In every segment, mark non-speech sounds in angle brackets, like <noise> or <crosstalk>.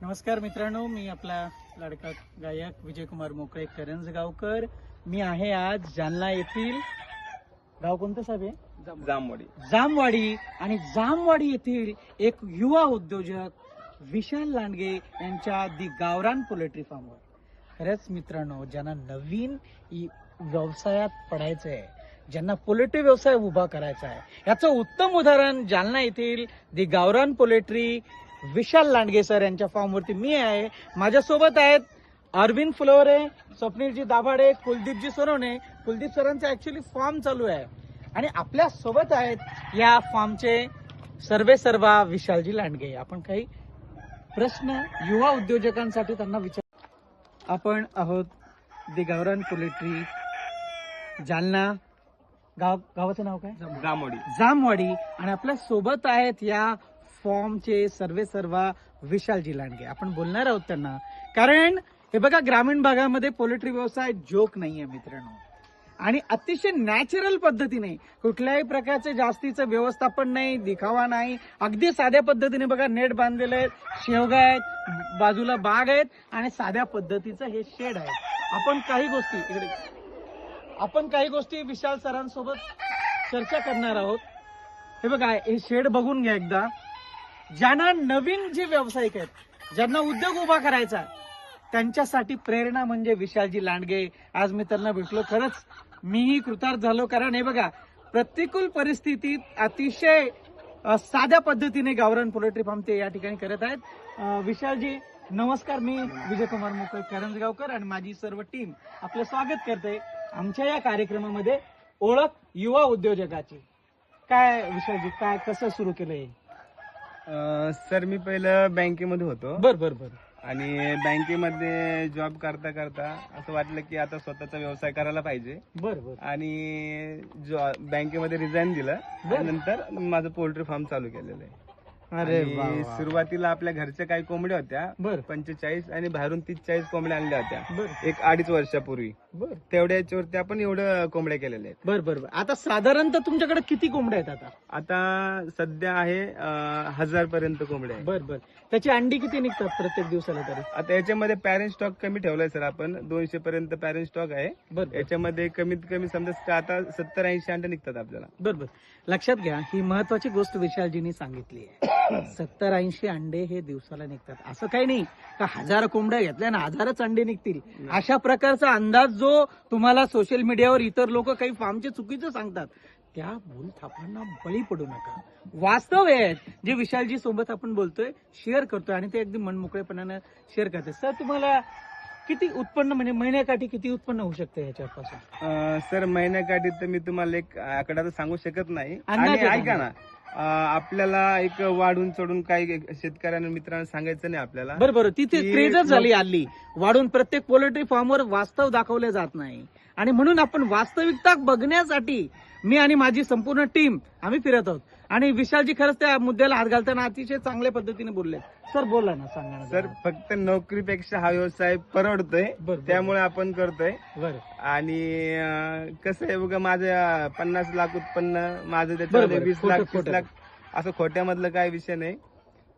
नमस्कार मित्रांनो मी आपला लाडका गायक विजयकुमार मोकळे करंजगावकर मी आहे आज जालना येथील गाव कोणतं साहेब आहे जामवाडी. जामवाडी. आणि जामवाडी येथील एक युवा उद्योजक विशाल लांडगे यांच्या दी गावरान पोल्ट्री फार्मवर. खरंच मित्रांनो ज्यांना नवीन व्यवसायात पडायचं आहे ज्यांना पोल्ट्री व्यवसाय उभा करायचा आहे. याचं उत्तम उदाहरण जालना येथील दी गावरान पोल्ट्री विशाल लांडगे सर यांच्या फॉर्मवरती मी आहे. माझ्यासोबत आहेत अरविंद फुलवरे स्वप्नीलजी दाभाडे कुलदीपजी सोनवणे. कुलदीप सरांचा ऍक्च्युली फॉर्म चालू आहे. आणि आपल्यासोबत आहेत या फॉर्मचे सर्वे सर्वा विशालजी लांडगे. आपण काही प्रश्न युवा उद्योजकांसाठी त्यांना विचार आपण आहोत दी गावरान पोल्ट्री जालना. गाव गावाचं नाव काय? जामवाडी जामवाडी. आणि आपल्यासोबत आहेत या फॉर्मचे सर्वे सर्वा विशालजी लांडगे आपण बोलणार आहोत त्यांना. कारण हे बघा ग्रामीण भागामध्ये पोल्ट्री व्यवसाय जोक नाहीये मित्रांनो. आणि अतिशय नॅचरल पद्धतीने कुठल्याही प्रकारचे जास्तीचं व्यवस्थापन नाही दिखावा नाही. अगदी साध्या पद्धतीने बघा नेट बांधलेले आहेत शेवगा आहेत बाजूला बाग आहेत आणि साध्या पद्धतीचं हे शेड आहे. आपण काही गोष्टी इकडे. आपण काही गोष्टी विशाल सरांसोबत चर्चा करणार आहोत. हे बघा हे शेड बघून घ्या एकदा. ज्यांना नवीन जे व्यावसायिक आहेत ज्यांना उद्योग उभा करायचा आहे, त्यांच्यासाठी प्रेरणा म्हणजे विशालजी लांडगे. आज मी त्यांना भेटलो. खरंच मीही कृतार्थ झालो कारण हे बघा प्रतिकूल परिस्थितीत अतिशय साध्या पद्धतीने गावरान पोल्ट्री फार्म ते या ठिकाणी करत आहेत. विशालजी नमस्कार. मी विजयकुमार मोकळ करंजगावकर आणि माझी सर्व टीम आपलं स्वागत करते. आमच्या या कार्यक्रमामध्ये ओळख युवा उद्योजकाची. काय विशालजी काय कसं सुरू केलंय? अं, सर मी पहिलं बँकेमध्ये होतो. बर बर बर. आणि बँकेमध्ये जॉब करता करता असं वाटलं की आता स्वतःचा व्यवसाय करायला पाहिजे. बर बर. आणि जॉ- बँकेमध्ये रिझाईन दिलं. नंतर माझं पोल्ट्री फार्म चालू केलेलं आहे. अरे आणि वा वा. सुरुवातीला आपल्या घरच्या काही कोंबड्या होत्या. बर. पंचेचाळीस आणि बाहेरून तीस चाळीस कोंबड्या आणल्या होत्या. बर. एक अडीच वर्षापूर्वी. बर. तेवढ्या याच्यावरती आपण एवढं कोंबड्या केलेल्या आहेत. बर बर बर. आता साधारणतः तुमच्याकडे किती कोंबड्या आहेत आता? आता सध्या आहे हजार पर्यंत कोंबड्या आहे बर बर. त्याची अंडी किती निघतात प्रत्येक दिवसाला तरी? आता याच्यामध्ये पॅरेंट स्टॉक कमी ठेवलाय सर आपण. दोनशे पर्यंत पॅरेंट स्टॉक आहे. बर बर. याच्यामध्ये कमीत कमी समजा आता सत्तर ऐंशी अंडे निघतात आपल्याला. बर बर. लक्षात घ्या ही महत्वाची गोष्ट विशालजींनी सांगितली आहे. सत्तर ऐंशी अंडे हे दिवसाला निघतात. असं काही नाही. का हजार कोंबड्या घेतल्या ना हजारच अंडे निघतील. अशा प्रकारचा अंदाज जो तुम्हाला सोशल मीडियावर इतर लोक काही फार्मचे चुकीचं सांगतात त्या भूल थापांना बळी पडू नका. वास्तव आहे जे विशालजी सोबत आपण बोलतोय शेअर करतोय आणि ते अगदी मनमोकळेपणानं शेअर करते सर तुम्हाला किती उत्पन्न म्हणजे महिन्याकाठी किती उत्पन्न होऊ शकतं ह्याच्यापासून सर महिन्याकाठी तर मी तुम्हाला एक आकडा तर सांगू शकत नाही. आणि. ऐका ना आपल्याला एक वाढून चढून काही शेतकऱ्यांना मित्रांना सांगायचं नाही आपल्याला. बरं बरं. तिथे की क्रेजच झाली हल्ली. वाढून प्रत्येक पोल्ट्री फार्मवर वास्तव दाखवले जात नाही. आणि म्हणून आपण वास्तविकता बघण्यासाठी मी आणि माझी संपूर्ण टीम आम्ही फिरत आहोत आणि विशालजी खरंच त्या मुद्द्याला हात घालताना अतिशय चांगल्या पद्धतीने बोलले सर बोला ना सांगा ना सर. फक्त नोकरीपेक्षा हा व्यवसाय परवडतोय बरं, बरं. त्यामुळे आपण करतोय बरं आणि अं, कसं आहे बघा माझं पन्नास लाख उत्पन्न माझं त्याच्यामध्ये बरं. वीस खोटं- लाख तीस खोटं. लाख असं खोट्यामधलं काय विषय नाही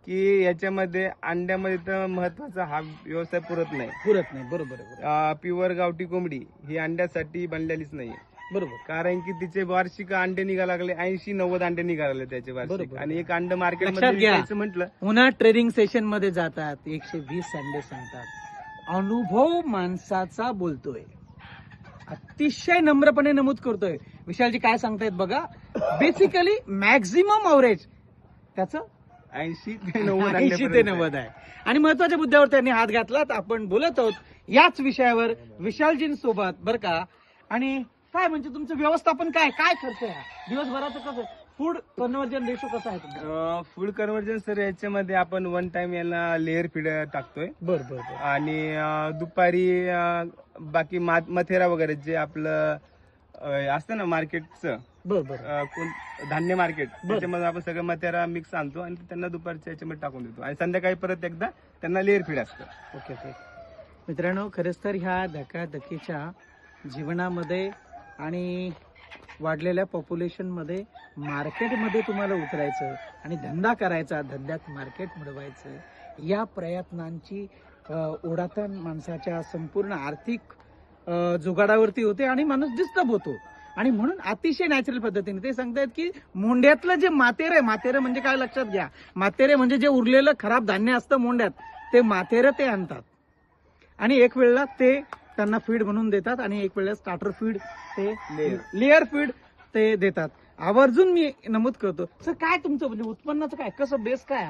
की याच्यामध्ये अंड्यामध्ये तर महत्त्वाचा हा व्यवसाय पुरत नाही पुरत नाही बरोबर आहे, बरोबर प्युअर गावठी कोंबडी ही अंड्यासाठी बनलेलीच नाही. बरोबर. कारण की तिचे वार्षिक अंडे निघा लागले ऐंशी नव्वद अंडे निघाले त्याचे वार्षिक. बरोबर. आणि एक अंड मार्केटमध्ये लक्षात घ्या. विकायचं म्हटलं पुन्हा ट्रेनिंग सेशनमध्ये जातात. एकशे वीस अंडे सांगतात. अनुभव माणसाचा बोलतोय. अतिशय नम्रपणे नमूद करतोय. विशालजी काय सांगतायत बघा? बेसिकली मॅक्झिमम अवरेज त्याचं? ऐंशी ते नव्वद ऐंशी ते अंड्यापर्यंत नव्वद आहे. आणि महत्त्वाच्या मुद्द्यावर त्यांनी हात घातला तर आपण बोलत आहोत याच विषयावर विशालजींसोबत बर का? आणि काय म्हणजे तुमचं व्यवस्थापन काय? काय हा? दिवसभराचं कसं? फूड कन्वर्जन रेशो कसा आहे तुमचा? फूड कन्व्हर्जन सर याच्यामध्ये आपण वन टाइम याला लेअर फीड टाकतोय. बर बर बर. आणि अं, दुपारी अं, बाकी मा- मथेरा वगैरे जे आपलं अं, असतं ना मार्केटचं बर बर. अं, कोण धान्य मार्केट त्याच्यामध्ये आपण सगळं मथेरा मिक्स आणतो आणि त्यांना दुपारच्या याच्यामध्ये टाकून देतो. आणि संध्याकाळी परत एकदा त्यांना लेअर फीड असतं. Okay okay. मित्रांनो खरंच तर ह्या धकाधकीच्या जीवनामध्ये आणि वाढलेल्या पॉप्युलेशनमध्ये मार्केटमध्ये तुम्हाला उतरायचं आणि धंदा करायचा धंद्यात मार्केट मिळवायचं या प्रयत्नांची ओढातन ओढाताण माणसाच्या संपूर्ण आर्थिक जुगाडावरती होते आणि माणूस डिस्टर्ब होतो. आणि म्हणून अतिशय नॅचरल पद्धतीने ते सांगतायत की मोंड्यातलं जे मातेर आहे मातेरं म्हणजे काय लक्षात घ्या? मातेरे म्हणजे जे उरलेलं खराब धान्य असतं मोंड्यात ते मातेरं ते आणतात. आणि एक वेळेला ते त्यांना फीड म्हणून देतात आणि एक वेळेला स्टार्टर फीड ते. लेअर फीड ते देतात. आवर्जून मी नमूद करतो. सर काय तुमचं म्हणजे उत्पन्नाचं काय? कसं बेस काय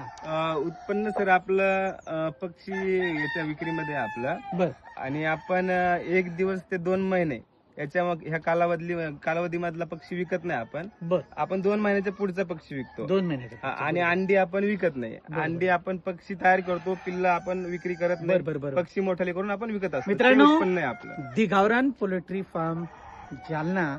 उत्पन्न सर आपलं पक्षी याच्या विक्रीमध्ये आपलं. बर. आणि आपण एक दिवस ते दोन महिने याच्या मग ह्या कालावधी कालावधीमधला पक्षी विकत नाही आपण. बर. आपण दोन महिन्याच्या पुढचा पक्षी विकतो. दोन महिन्याचं हा, आणि अंडी आपण विकत नाही. बरोबर. अंडी आपण पक्षी तयार करतो पिल्ल आपण विक्री करत बर नाही. बर बर पक्षी मोठाले करून आपण विकत असतो. मित्रांनो, ते उत्पन्न आहे आपलं. दी गावरान पोल्ट्री फार्म जालना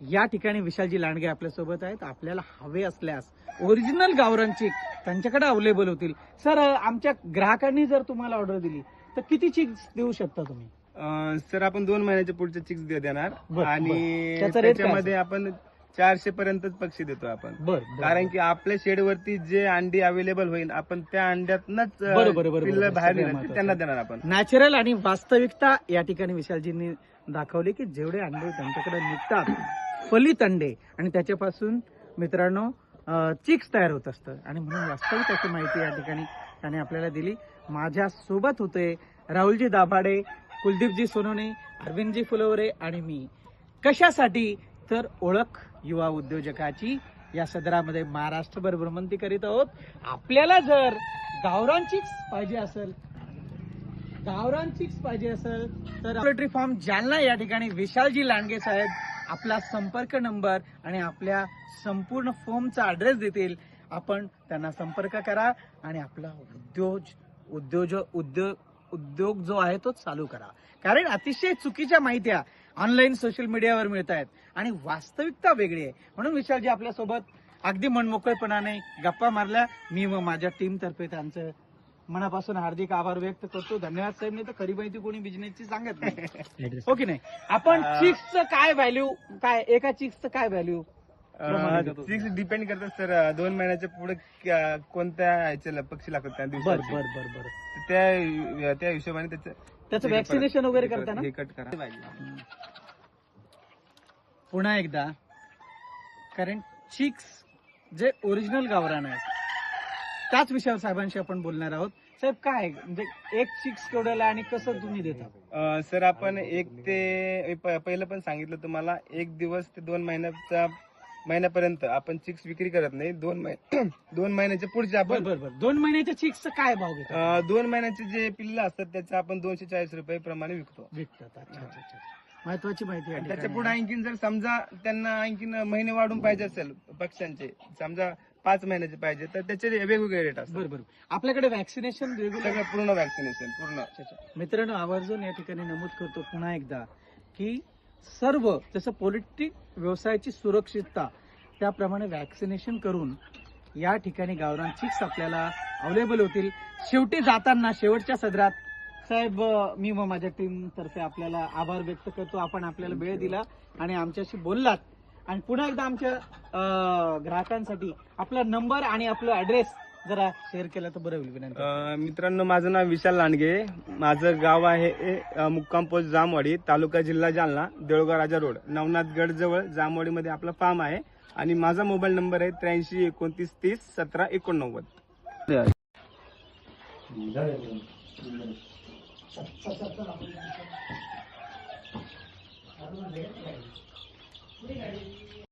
या ठिकाणी विशालजी लांडगे आपल्यासोबत आहेत. आपल्याला हवे असल्यास ओरिजिनल गावरान चिक त्यांच्याकडे अवेलेबल होतील. सर आमच्या ग्राहकांनी जर तुम्हाला ऑर्डर दिली तर किती चिक्स देऊ शकता तुम्ही? सर आपण दोन महिन्याच्या पुढचे चिक्स देणार. आणि त्याचा rate काय त्याच्यामध्ये आपण चारशे पर्यंतच पक्षी देतो आपण. बर कारण की आपल्या शेडवरती जे अंडी अवेलेबल होईल आपण त्या अंड्यातनच अं, बरोबर, बरोबर, पिल्लं बरोबर. बाहेर ते. त्यांना देणार आपण. नॅचरल आणि वास्तविकता या ठिकाणी विशालजींनी दाखवली की जेवढे अंडे त्यांच्याकडे निघतात फलित अंडे आणि त्याच्यापासून मित्रांनो चिक्स तयार होत असतं. आणि म्हणून वास्तविक अशी माहिती या ठिकाणी त्याने आपल्याला दिली. माझ्या सोबत होते राहुलजी दाभाडे कुलदीपजी सोनवणे अरविंदजी फुलवरे आणि मी. कशासाठी? तर ओळख युवा उद्योजकाची. या सदरामध्ये महाराष्ट्रभर भ्रमंती करीत आहोत. आपल्याला जर गावरांचीच पाहिजे असेल गावरांचीच पाहिजे असेल तर पोल्ट्री फार्म जालना या ठिकाणी विशालजी लांडगे साहेब आपला संपर्क नंबर आणि आपल्या संपूर्ण फॉर्मचा ॲड्रेस देतील. आपण त्यांना संपर्क करा आणि आपला उद्योज उद्योज उद्योग उद्योग जो आहे तो चालू करा. कारण अतिशय चुकीच्या माहित्या ऑनलाईन सोशल मीडियावर मिळत आहेत आणि वास्तविकता वेगळी आहे. म्हणून विशालजी आपल्यासोबत अगदी मनमोकळेपणाने गप्पा मारल्या. मी व माझ्या टीम तर्फे त्यांचं मनापासून हार्दिक आभार व्यक्त करतो. धन्यवाद साहेब नाही तर खरी माहिती कोणी बिझनेसची सांगत नाही. हो की नाही? आपण चिक्सचं काय व्हॅल्यू काय एका चिक्सचं काय व्हॅल्यू. चिक्स डिपेंड करतात सर दोन महिन्याच्या पुढे कोणत्या ह्याचे पक्षी लागतात त्या बर दिवसावरती. बर बर बर. त्या त्या हिशोबाने त्याचं त्याचं वॅक्सिनेशन वगैरे परत- करताना? हे कट करा. पुन्हा एकदा कारण चिक्स जे ओरिजिनल गावरान आहेत त्याच विषयावर साहेबांशी आपण बोलणार आहोत. साहेब काय? म्हणजे एक चिक्स केवढ्याला आणि कसं तुम्ही देता? अं, सर आपण एक ते प- पहिलं पण सांगितलं तुम्हाला एक दिवस ते दोन महिन्याचा महिन्यापर्यंत आपण चिक्स विक्री करत नाही. दोन महिने <clears throat> दोन महिन्याच्या पुढचे आपण बर बर दोन महिन्याच्या चिक्सचं काय भाव घेतात अं, दोन महिन्याचे जे पिल्ल असतात त्याचं आपण दोनशे चाळीस रुपये प्रमाणे विकतो. विकतात. अच्छा अच्छा अच्छा महत्वाची माहिती आणि त्याच्या पुढे आहे. आणखीन जर समजा त्यांना आणखीन महिने वाढून पाहिजे असेल पक्ष्यांचे समजा पाच महिन्याचे पाहिजे तर त्याचे वेगवेगळे रेट असतात. बरोबर आपल्याकडे रेग्युलर सगळं पूर्ण वॅक्सिनेशन पूर्ण. मित्रांनो आवर्जून या ठिकाणी नमूद करतो पुन्हा एकदा की सर्व जसं पोलिट्रिक व्यवसायाची सुरक्षितता त्याप्रमाणे वॅक्सिनेशन करून या ठिकाणी गावरान चिक्स आपल्याला अवेलेबल होतील. शेवटी जाताना शेवटच्या सदरात साहेब मी व माझ्या टीमतर्फे आपल्याला आभार व्यक्त करतो. आपण आपल्याला वेळ दिला आणि आमच्याशी बोललात. आणि पुन्हा एकदा आमच्या ग्राहकांसाठी आपला नंबर आणि आपला ऍड्रेस जरा शेअर केला तर बरं होईल विनंती. अं, मित्रांनो माझं नाव विशाल लांडगे. माझं गाव आहे अं, मुक्काम पोस्ट जामवाडी तालुका जिल्हा जालना देऊळगाव राजा रोड. नवनाथगड जवळ जामवाडीमध्ये आपला फार्म आहे आणि माझा मोबाईल नंबर आहे त्र्याऐंशी एकोणतीस तीस सतरा एकोणनव्वद.